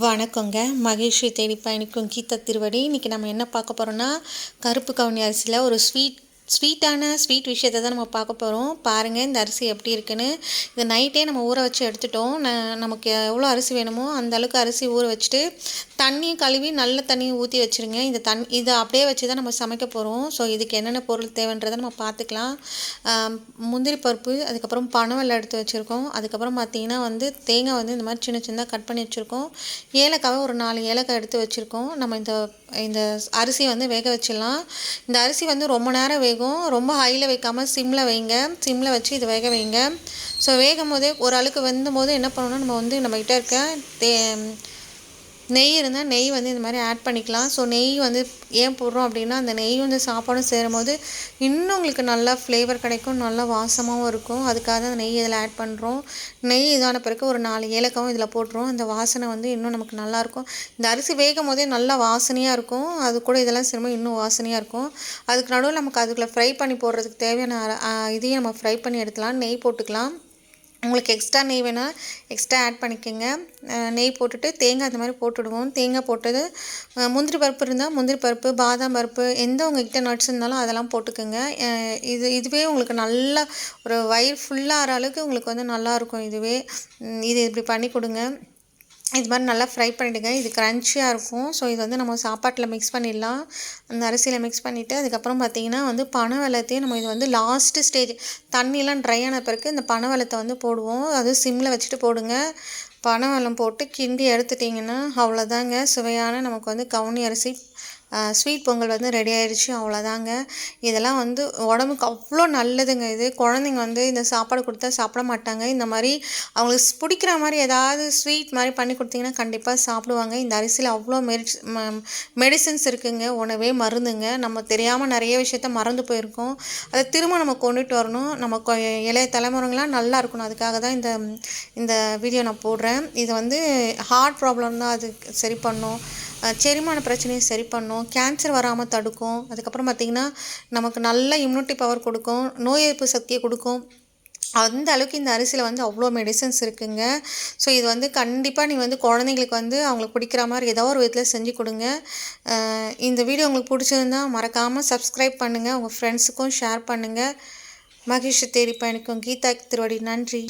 வணக்கங்க. மகேஷி தேடி பயணிக்கும் கீதா திருவடி. இன்றைக்கி நம்ம என்ன பார்க்க போகிறோன்னா கருப்பு கவுனி அரிசியில் ஒரு ஸ்வீட் ஸ்வீட்டான ஸ்வீட் விஷயத்தை தான் நம்ம பார்க்க போகிறோம் பாருங்கள் இந்த அரிசி எப்படி இருக்குன்னு. இது நைட்டே நம்ம ஊற வச்சு எடுத்துட்டோம். ந நமக்கு எவ்வளோ அரிசி வேணுமோ அந்த அளவுக்கு அரிசி ஊற வச்சுட்டு தண்ணியும் கழுவி நல்ல தண்ணியும் ஊற்றி வச்சுருங்க. இந்த தண் இதை அப்படியே வச்சு தான் நம்ம சமைக்க போகிறோம் ஸோ இதுக்கு என்னென்ன பொருள் தேவைன்றதை நம்ம பார்த்துக்கலாம். முந்திரி பருப்பு அதுக்கப்புறம் பனவெல்லாம் எடுத்து வச்சுருக்கோம். அதுக்கப்புறம் பார்த்திங்கன்னா வந்து தேங்காய் வந்து இந்த மாதிரி சின்ன சின்னதாக கட் பண்ணி வச்சுருக்கோம். ஏலக்காவை ஒரு நாலு ஏலக்காய் எடுத்து வச்சுருக்கோம். நம்ம இந்த இந்த அரிசி வந்து வேக வச்சிடலாம். இந்த அரிசி வந்து ரொம்ப நேரம் வேகும். ரொம்ப ஹையில் வைக்காமல் சிம்மில் வைங்க. சிம்மில் வச்சு இது வேக வைங்க. ஸோ வேகும் போதே ஒரு அழுக்கு வெந்தும் போது என்ன பண்ணணும்னா நம்ம வந்து நம்மக்கிட்ட இருக்க தே நெய் இருந்தால் நெய் வந்து இந்த மாதிரி ஆட் பண்ணிக்கலாம். ஸோ நெய் வந்து ஏன் போடுறோம் அப்படின்னா அந்த நெய் வந்து சாப்பாடும் சேரும் போது இன்னும் உங்களுக்கு நல்லா ஃப்ளேவர் கிடைக்கும் நல்லா வாசமாகவும் இருக்கும். அதுக்காக தான் நெய் இதில் ஆட் பண்ணுறோம் நெய் இதான பிறகு ஒரு நாலு ஏலக்காவும் இதில் போட்டுரும் அந்த வாசனை வந்து இன்னும் நமக்கு நல்லாயிருக்கும் இந்த அரிசி வேகும் போதே நல்லா வாசனையாக இருக்கும். அது கூட இதெல்லாம் சேரும்போது இன்னும் வாசனையாக இருக்கும். அதுக்கு நடுவில் நமக்கு அதுக்குள்ளே ஃப்ரை பண்ணி போடுறதுக்கு தேவையான இதையும் நம்ம ஃப்ரை பண்ணி எடுத்துக்கலாம். நெய் போட்டுக்கலாம். உங்களுக்கு எக்ஸ்ட்ரா நெய் வேணால் எக்ஸ்ட்ரா ஆட் பண்ணிக்கோங்க. நெய் போட்டுட்டு தேங்காய் அந்த மாதிரி போட்டுடுவோம். தேங்காய் போட்டது முந்திரி பருப்பு இருந்தால் முந்திரி பருப்பு பாதாம் பருப்பு எந்த உங்கள்கிட்ட நட்ஸ் இருந்தாலும் அதெல்லாம் போட்டுக்கோங்க. இது இதுவே உங்களுக்கு நல்லா ஒரு வயிறு ஃபுல்லாகிற அளவுக்கு உங்களுக்கு வந்து நல்லாயிருக்கும் இதுவே. இது இப்படி பண்ணி கொடுங்க. இது மாதிரி நல்லா ஃப்ரை பண்ணிவிடுங்க இது க்ரன்ச்சியாக இருக்கும். ஸோ இது வந்து நம்ம சாப்பாட்டில் மிக்ஸ் பண்ணிடலாம். அந்த அரிசியில் மிக்ஸ் பண்ணிவிட்டு அதுக்கப்புறம் பார்த்திங்கன்னா வந்து பனை வெள்ளத்தையும் நம்ம இது வந்து லாஸ்ட்டு ஸ்டேஜ் தண்ணியெலாம் ட்ரை ஆன பிறகு இந்த பனை வெள்ளத்தை வந்து போடுவோம். அது சிம்மில் வச்சுட்டு போடுங்க. பனை வெள்ளம் போட்டு கிண்டி எடுத்துட்டிங்கன்னா அவ்வளோதாங்க சுவையான நமக்கு வந்து கவுனி அரிசி ஸ்வீட் பொங்கல் வந்து ரெடி ஆயிடுச்சு அவ்வளோதாங்க இதெல்லாம் வந்து உடம்புக்கு அவ்வளோ நல்லதுங்க இது. குழந்தைங்க வந்து இந்த சாப்பாடு கொடுத்தா சாப்பிட மாட்டாங்க. இந்த மாதிரி அவங்களுக்கு பிடிக்கிற மாதிரி ஏதாவது ஸ்வீட் மாதிரி பண்ணி கொடுத்தீங்கன்னா கண்டிப்பாக சாப்பிடுவாங்க. இந்த அரிசியில் அவ்வளோ மெரிட்ஸ் மெடிசன்ஸ் இருக்குங்க. உணவே மருந்துங்க. நம்ம தெரியாமல் நிறைய விஷயத்த மறந்து போயிருக்கோம். அதை திரும்ப நம்ம கொண்டுட்டு வரணும். நம்ம இளைய தலைமுறைங்களாம் நல்லா இருக்கணும். அதுக்காக தான் இந்த இந்த வீடியோ நான் போடுறேன். இது வந்து ஹார்ட் ப்ராப்ளம் தான். அது சரி பண்ணும் செரிமான பிரச்சனையை சரி பண்ணும் கேன்சர் வராமல் தடுக்கும் அதுக்கப்புறம் பார்த்திங்கன்னா நமக்கு நல்ல இம்யூனிட்டி பவர் கொடுக்கும் நோய் எதிர்ப்பு சக்தியை கொடுக்கும். அந்த அளவுக்கு இந்த அரிசியில் வந்து அவ்வளோ மெடிசன்ஸ் இருக்குங்க. ஸோ இது வந்து கண்டிப்பாக நீங்கள் வந்து குழந்தைங்களுக்கு வந்து அவங்களுக்கு பிடிக்கிற மாதிரி ஏதோ ஒரு விதத்தில் செஞ்சு கொடுங்க. இந்த வீடியோ உங்களுக்கு பிடிச்சிருந்தால் மறக்காமல் சப்ஸ்கிரைப் பண்ணுங்கள் உங்கள் ஃப்ரெண்ட்ஸுக்கும் ஷேர் பண்ணுங்கள் மகிஷ் தேடி பயணிக்கும் கீதா திருவடி. நன்றி.